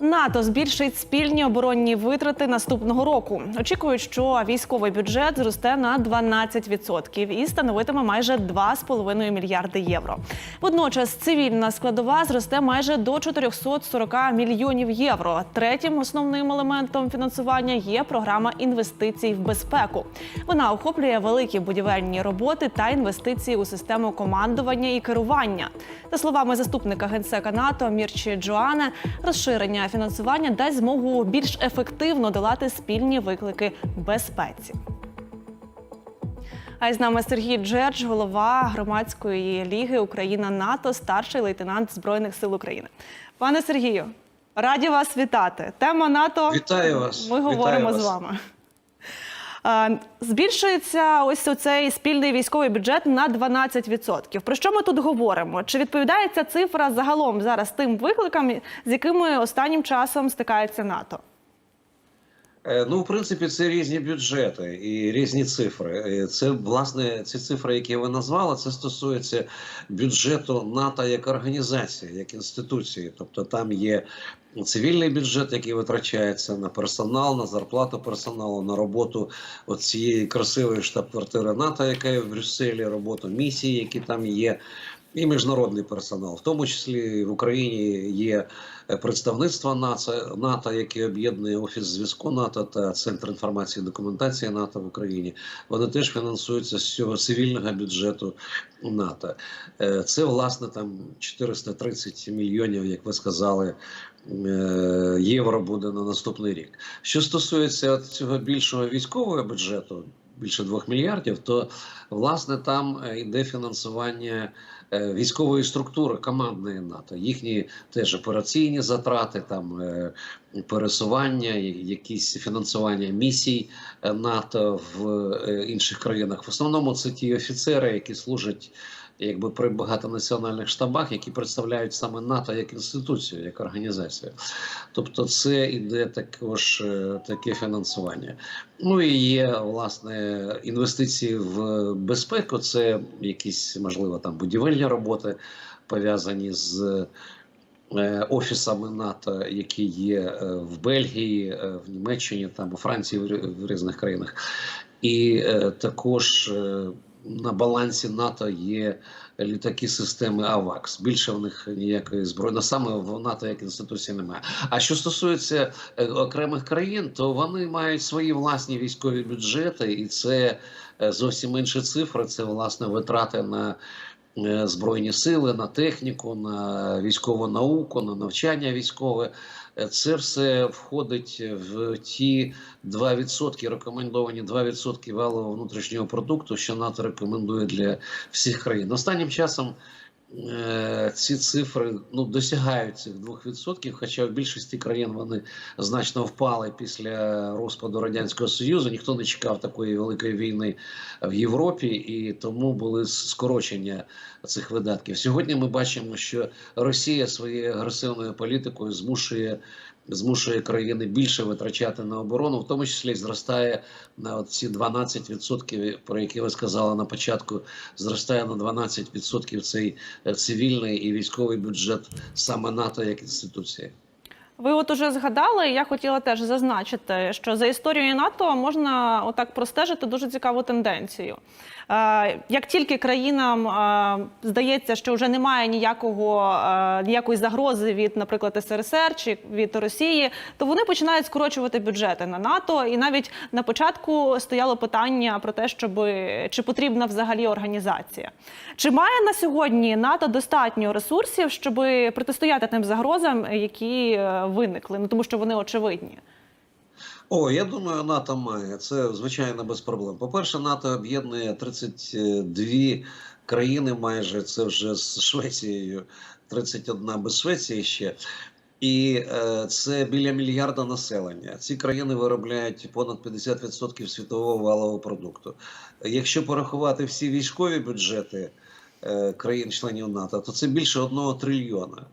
НАТО збільшить спільні оборонні витрати наступного року. Очікують, що військовий бюджет зросте на 12% і становитиме майже 2,5 мільярди євро. Водночас цивільна складова зросте майже до 440 мільйонів євро. Третім основним елементом фінансування є програма інвестицій в безпеку. Вона охоплює великі будівельні роботи та інвестиції у систему командування і керування. За словами заступника генсека НАТО Мірчі Джоане, розширення фінансування дасть змогу більш ефективно долати спільні виклики безпеці. А й з нами Сергій Джердж, голова громадської ліги Україна НАТО, старший лейтенант Збройних сил України. Пане Сергію, раді вас вітати. Тема НАТО. Вітаю вас. Ми говоримо Вітаю з вами. Е, Збільшується ось цей спільний військовий бюджет на 12%. Про що ми тут говоримо? Чи відповідає ця цифра загалом зараз тим викликам, з якими останнім часом стикається НАТО? Е, Ну, в принципі, це різні бюджети і різні цифри. Е, Це власне ці цифри, які ви назвали, це стосується бюджету НАТО як організації, як інституції. Тобто там є цивільний бюджет, який витрачається на персонал, на зарплату персоналу, на роботу цієї красивої штаб-квартири НАТО, яка є в Брюсселі, роботу місії, які там є. І міжнародний персонал, в тому числі в Україні є е, представництво НАТО, яке об'єднує офіс зв'язку НАТО та центр інформації і документації НАТО в Україні. Вони теж фінансуються з цього цивільного бюджету НАТО. Е, Це власне там 430 мільйонів, як ви сказали, е, євро буде на наступний рік. Що стосується цього більшого військового бюджету, більше 2 мільярдів, то власне там йде фінансування військової структури командної НАТО, їхні теж операційні затрати, там е, пересування, якісь фінансування місій е, НАТО в е, інших країнах. В основному це ті офіцери, які служать. Якби при багатонаціональних штабах, які представляють саме НАТО як інституцію, як організацію, тобто це іде також е, таке фінансування. Ну і є власне інвестиції в безпеку. Це якісь можливо там будівельні роботи пов'язані з е, офісами НАТО, які є е, в Бельгії, в Німеччині, там у Франції, в різних країнах, і також. На балансі НАТО є літаки системи АВАКС. Більше в них ніякої зброї. Саме в НАТО як інституції немає. А що стосується е, окремих країн, то вони мають свої власні військові бюджети, і це е, зовсім інші цифри. Це власне витрати на е, збройні сили, на техніку, на військову науку, на навчання військове. Це все входить в ті 2%, рекомендовані 2% валового внутрішнього продукту, що НАТО рекомендує для всіх країн. Останнім часом ці цифри ну, досягають цих 2%, хоча в більшості країн вони значно впали після розпаду Радянського Союзу. Ніхто не чекав такої великої війни в Європі, і тому були скорочення цих видатків. Сьогодні ми бачимо, що Росія своєю агресивною політикою змушує. Змушує країни більше витрачати на оборону, в тому числі зростає на ці 12%, про які ви сказали на початку. Зростає на 12% цей е, цивільний і військовий бюджет саме НАТО як інституції. Ви от уже згадали, я хотіла теж зазначити, що за історією НАТО можна отак простежити дуже цікаву тенденцію. Е, Як тільки країнам е, здається, що вже немає ніякого е, ніякої загрози від, наприклад, СРСР чи від Росії, то вони починають скорочувати бюджети на НАТО. І навіть на початку стояло питання про те, щоб чи потрібна взагалі організація. Чи має на сьогодні НАТО достатньо ресурсів, щоб протистояти тим загрозам, які виникли? Ну тому що вони очевидні. О, я думаю, НАТО має. Це звичайно без проблем. По-перше, НАТО об'єднує 32 країни майже. Це вже з Швецією, 31 без Швеції ще. І е, це біля мільярда населення. Ці країни виробляють понад 50% світового валового продукту. Якщо порахувати всі військові бюджети е, країн-членів НАТО, то це більше одного трильйона.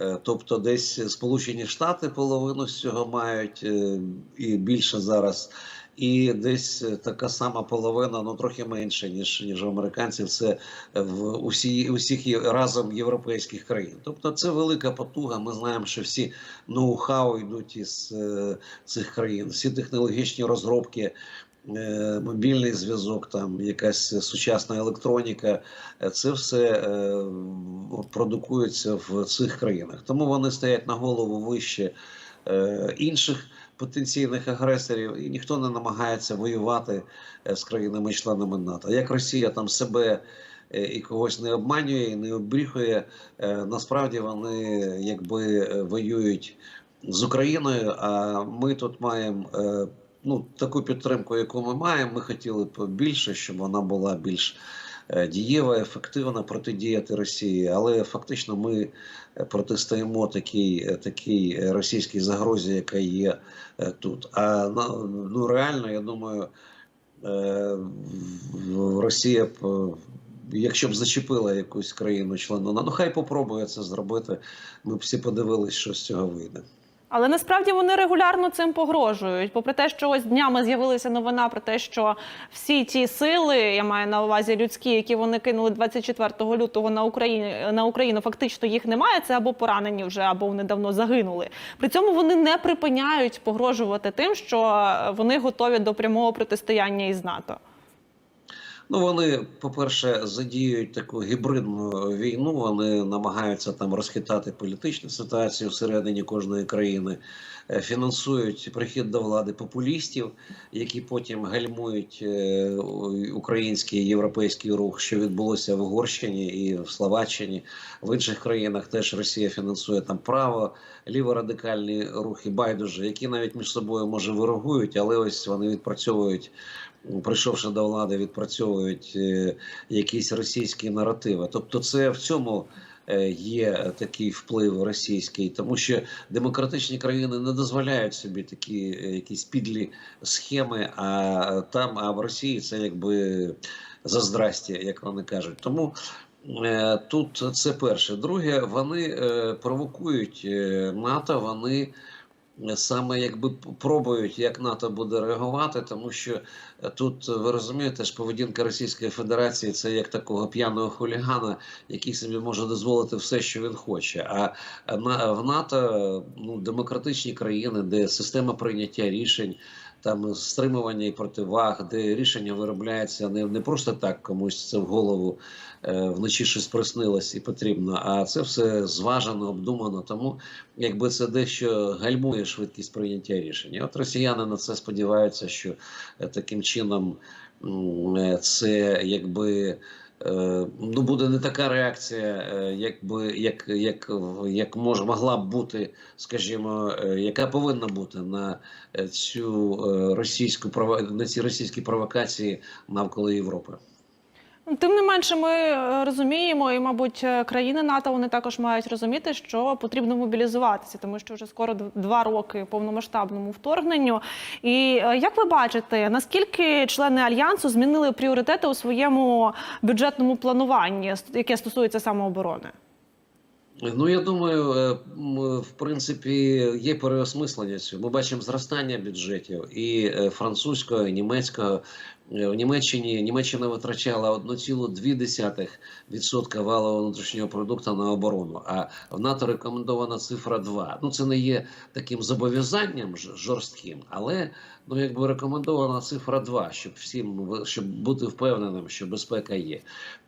Е, Тобто, десь Сполучені Штати половину з цього мають е, і більше зараз і десь е, така сама половина, ну трохи менше, ніж, ніж американців, це в усі, усіх разом європейських країн. Тобто це велика потуга. Ми знаємо, що всі ноу-хау йдуть із е, цих країн, всі технологічні розробки. Е, Мобільний зв'язок, там якась сучасна електроніка, е, це все е, продукується в цих країнах. Тому вони стоять на голову вище інших потенційних агресорів, і ніхто не намагається воювати з країнами-членами НАТО. Як Росія там себе і когось не обманює, і не обріхує, насправді вони якби воюють з Україною. А ми тут маємо ну, таку підтримку, яку ми маємо. Ми хотіли б більше, щоб вона була більш е, дієва, ефективна протидіяти Росії, але фактично ми е, протистоїмо такій, е, такій російській загрозі, яка є тут. А на- ну реально, я думаю, Росія б. Якщо б зачепила якусь країну члену, ну хай попробує це зробити. Ми б всі подивились, що з цього вийде. Але насправді вони регулярно цим погрожують. Попри те, що ось днями з'явилася новина про те, що всі ті сили, я маю на увазі людські, які вони кинули 24 лютого на Україну, на Україну, фактично їх немає. Це або поранені вже, або вони давно загинули. При цьому вони не припиняють погрожувати тим, що вони готові до прямого протистояння із НАТО. Ну, вони, по-перше, задіюють таку гібридну війну. Вони намагаються там розхитати політичну ситуацію всередині кожної країни, е, фінансують прихід до влади популістів, які потім гальмують е, український європейський рух, що відбулося в Угорщині і в Словаччині. В інших країнах теж Росія фінансує там право, ліворадикальні рухи байдуже, які навіть між собою може ворогують, але ось вони відпрацьовують прийшовши до влади, відпрацьовують е, якісь російські наративи. Тобто, це в цьому е, є такий вплив російський, тому що демократичні країни не дозволяють собі такі е, якісь підлі схеми. А там, а в Росії це якби заздрасті, як вони кажуть. Тому. Тут це перше. Друге, вони провокують НАТО, вони саме якби пробують, як НАТО буде реагувати, тому що е, тут е, ви розумієте, ж поведінка Російської Федерації це як такого п'яного хулігана, який собі може дозволити все, що він хоче. А е, на в НАТО ну демократичні країни, де система прийняття рішень. Там стримування і противаг, де рішення виробляється не, не просто так комусь це в голову е, вночі щось приснилось і потрібно, а це все зважено, обдумано. Тому якби це дещо гальмує швидкість прийняття рішень. І От росіяни на це сподіваються, що е, таким чином е, це якби. Е, Ну, буде не така реакція, е, якби як, як, як мож, могла б бути, скажімо, е, яка повинна бути на цю російську на ці російські провокації навколо Європи. Тим не менше, ми е, розуміємо, і, мабуть, е, країни НАТО вони також мають розуміти, що потрібно мобілізуватися, тому що вже скоро два роки повномасштабному вторгненню. І е, як ви бачите, наскільки члени альянсу змінили пріоритети у своєму бюджетному плануванні, яке стосується самооборони? Ну, я думаю, в принципі, є переосмислення цього. Ми бачимо зростання бюджетів і французького, і німецького. Е, В Німеччині Німеччина витрачала 1,2% валового внутрішнього продукту на оборону, а в НАТО рекомендована цифра 2. Ну, це не є таким зобов'язанням жорстким, але ну, якби рекомендована цифра 2, щоб всім щоб бути впевненим, що безпека є.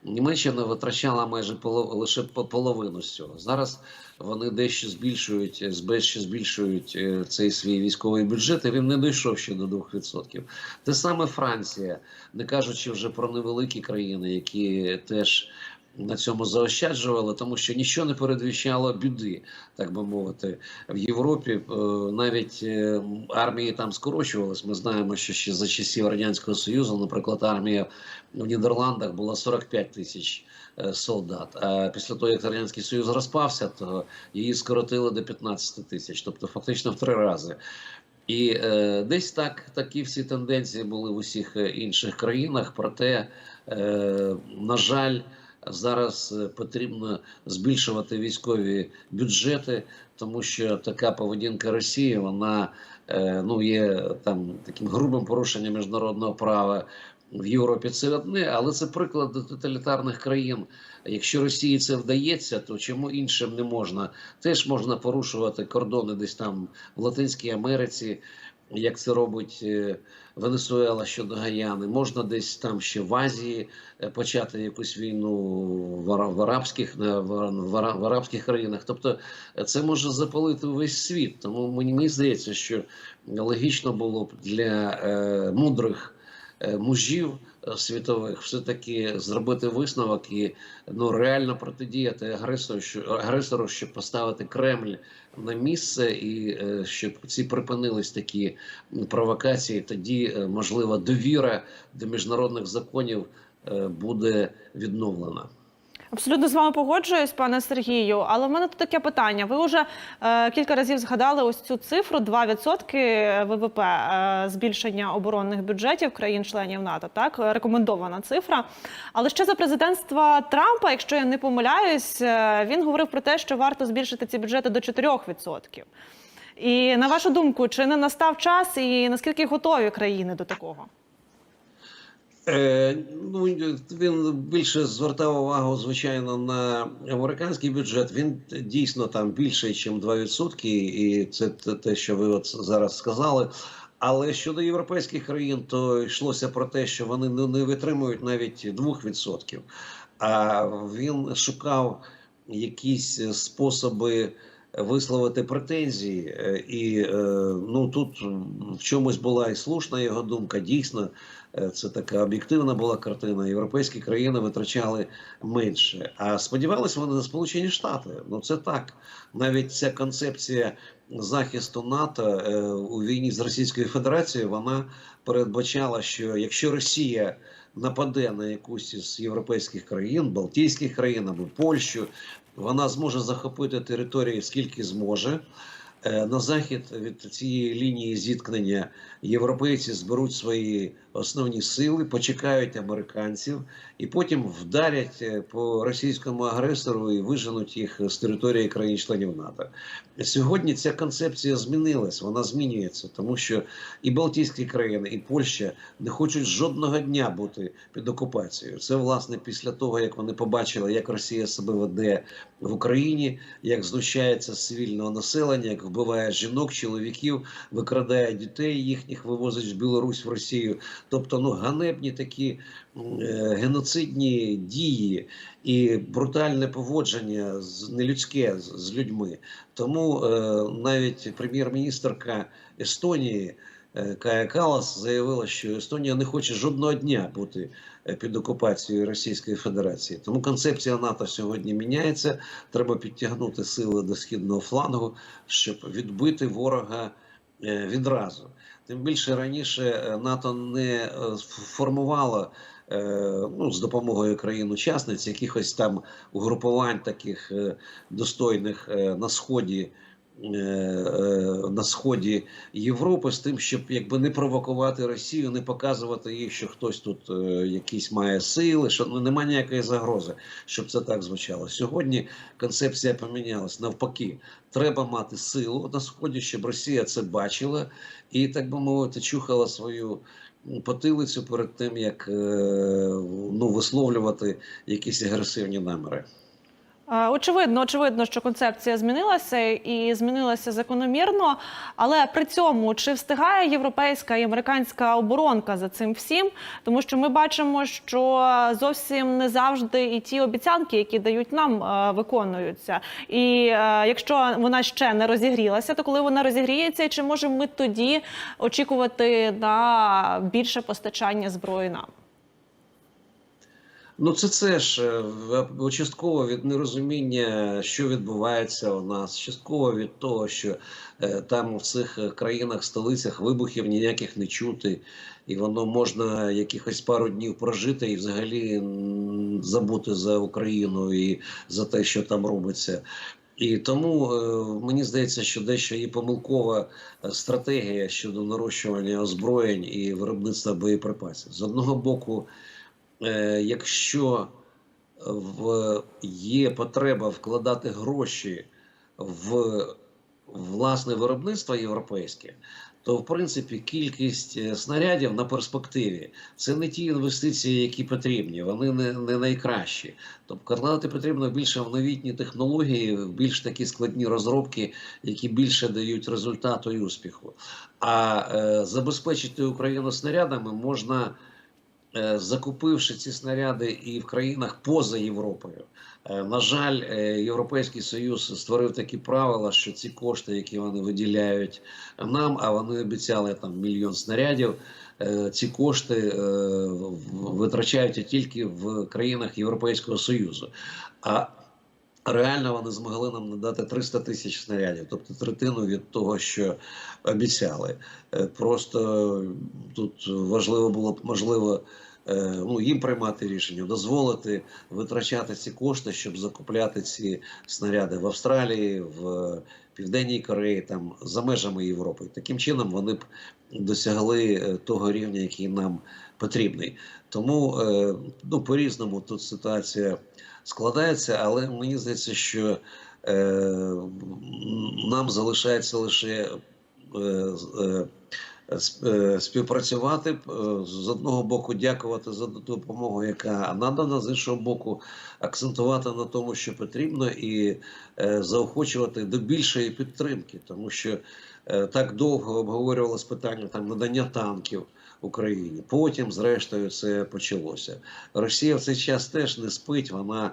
Німеччина витрачала майже поло- лише половину з цього. Зараз вони дещо збільшують, дещо збільшують е, цей свій військовий бюджет, і він не дійшов ще до 2%. Те саме Франція, не кажучи вже про невеликі країни, які теж на цьому заощаджували, тому що нічого не передвіщало біди, так би мовити. В Європі е, навіть е, армії там скорочувались. Ми знаємо, що ще за часів радянського союзу, наприклад, армія в Нідерландах була 45 тисяч е, солдат. А після того, як радянський союз розпався, то її скоротили до 15 тисяч, тобто фактично в три рази. І е, десь так такі всі тенденції були в усіх інших країнах. Проте, е, на жаль, зараз е, потрібно збільшувати військові бюджети, тому що така поведінка Росії вона е, ну є там таким грубим порушенням міжнародного права. В Європі це одне, але це приклад тоталітарних країн. Якщо Росії це вдається, то чому іншим не можна? Теж можна порушувати кордони десь там в Латинській Америці, як це робить е, Венесуела щодо Гаяни. Можна десь там ще в Азії е, почати якусь війну в, арабських в, ара- в, ара- в арабських країнах. Тобто е, це може запалити весь світ. Тому мені, здається, що логічно було б для мудрих мужів е, світових все-таки зробити висновок і ну реально протидіяти агресору, що агресору, щоб поставити Кремль на місце, і е, щоб ці припинились такі провокації. Тоді е, можливо довіра до міжнародних законів буде відновлена. Абсолютно з вами погоджуюсь, пане Сергію. Але в мене тут таке питання. Ви вже е, кілька разів згадали ось цю цифру: 2% ВВП е, збільшення оборонних бюджетів країн-членів НАТО. Так рекомендована цифра. Але ще за президентства Трампа, якщо я не помиляюсь, е, він говорив про те, що варто збільшити ці бюджети до 4%. І на вашу думку, чи не настав час, і наскільки готові країни до такого? Е, ну, він більше звертав увагу, звичайно, на американський бюджет. Він дійсно там більший, ніж 2%, і це те- що ви от зараз сказали. Але щодо європейських країн, то йшлося про те, що вони не, витримують навіть 2%. А він шукав якісь способи висловити претензії, Е, і е, ну тут в чомусь була і слушна його думка. Дійсно, це така об'єктивна була картина. Європейські країни витрачали менше. А сподівалися вони на Сполучені Штати. Ну це так. Навіть ця концепція захисту НАТО е, у війні з Російською Федерацією вона передбачала, що якщо Росія нападе на якусь із європейських країн, Балтійських країн або Польщу, вона зможе захопити території скільки зможе. Е, На захід від цієї лінії зіткнення європейці зберуть свої основні сили, почекають американців і потім вдарять е, по російському агресору і виженуть їх з території країн-членів НАТО. Сьогодні ця концепція змінилась, вона змінюється, тому що і Балтійські країни, і Польща не хочуть жодного дня бути під окупацією. Це власне після того, як вони побачили, як Росія себе веде в Україні, як знущається з цивільного населення, як вбиває жінок, чоловіків, викрадає дітей їхніх, вивозить в Білорусь в Росію. Тобто, ну ганебні такі е, геноцидні дії і брутальне поводження з нелюдське з, людьми. Тому е, навіть прем'єр-міністрка Естонії. е, Кая Калас заявила, що Естонія не хоче жодного дня бути під окупацією Російської Федерації. Тому концепція НАТО сьогодні міняється. Треба підтягнути сили до східного флангу, щоб відбити ворога відразу. Тим більше раніше е, НАТО не е, формувало е, ну, з допомогою країн-учасниць якихось там угрупувань таких достойних на сході. Е, е, На сході Європи з тим, щоб якби не провокувати Росію, не показувати їй, що хтось тут е, якісь має сили, що ну немає ніякої загрози, щоб це так звучало. Сьогодні концепція помінялась. Навпаки, треба мати силу на сході, щоб Росія це бачила і так би мовити, чухала свою потилицю перед тим, як ну висловлювати якісь агресивні наміри. Очевидно, очевидно, що концепція змінилася і змінилася закономірно. Але при цьому чи встигає європейська і американська оборонка за цим всім? Тому що ми бачимо, що зовсім не завжди і ті обіцянки, які дають нам, е, виконуються. І е, якщо вона ще не розігрілася, то коли вона розігріється, чи можемо ми тоді очікувати на більше постачання зброї нам? Ну, це це ж е, частково від нерозуміння, що відбувається у нас, частково від того, що е, там в цих е, країнах, столицях вибухів ніяких не чути, і воно можна якихось пару днів прожити і взагалі забути за Україну і за те, що там робиться. І тому е, мені здається, що дещо є помилкова е, стратегія щодо нарощування озброєнь і виробництва боєприпасів. З одного боку, якщо в, є потреба вкладати гроші в власне виробництво європейське, то в принципі кількість е, снарядів на перспективі це не ті інвестиції, які потрібні, вони не, не найкращі. Тобто вкладати потрібно більше в новітні технології, в більш такі складні розробки, які більше дають результату і успіху. А е, забезпечити Україну снарядами можна. Е, Закупивши ці снаряди і в країнах поза Європою, Е, на жаль, е, Європейський Союз створив такі правила, що ці кошти, які вони виділяють нам, а вони обіцяли там мільйон снарядів. Ці кошти витрачаються тільки в країнах Європейського Союзу. А реально вони змогли нам надати 300 тисяч снарядів, тобто третину від того, що обіцяли. Е, Просто тут важливо було б можливо. Е, Ну, їм приймати рішення, дозволити витрачати ці кошти, щоб закупляти ці снаряди в Австралії, в Південній Кореї, там за межами Європи. Таким чином вони б досягли е, того рівня, який нам потрібний. Тому е, ну, по-різному тут ситуація складається, але мені здається, що е, нам залишається лише е, е, е, співпрацювати е, з одного боку, дякувати за допомогу, яка надана, з іншого боку, акцентувати на тому, що потрібно, і е, заохочувати до більшої підтримки, тому що е, так довго обговорювалось питання там надання танків. Україні потім, зрештою, це почалося. Росія в цей час теж не спить, вона е,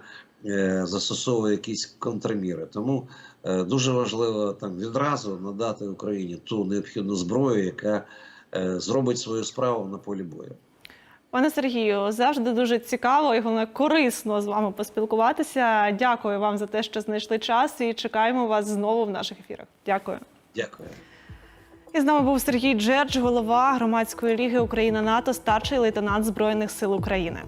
застосовує якісь контрміри. Тому е, дуже важливо там відразу надати Україні ту необхідну зброю, яка е, зробить свою справу на полі бою. Пане Сергію, завжди дуже цікаво і головне корисно з вами поспілкуватися. Дякую вам за те, що знайшли час, і чекаємо вас знову в наших ефірах. Дякую. Дякую. І з нами був Сергій Джердж, голова громадської ліги Україна НАТО, старший лейтенант Збройних сил України.